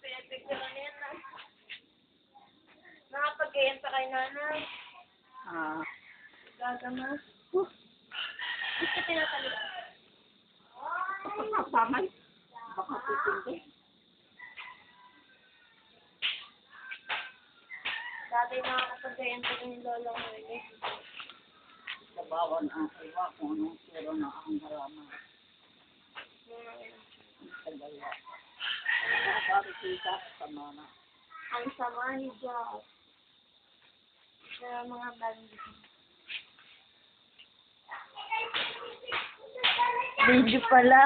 Pwede ko na yan. Nakapag-gayan kay nanay. Ah. Gagama. Huh. Ito pinatalik. Baka kasamay. Baka tutindi. Dati nakakapag-gayan pa ni Lola Merle. Eh. Sabawan ang iwa kung anong siro na ang halaman. Ang bakit kita sa mana. Ang sama ni Job. Sa mga bandi. Video pala.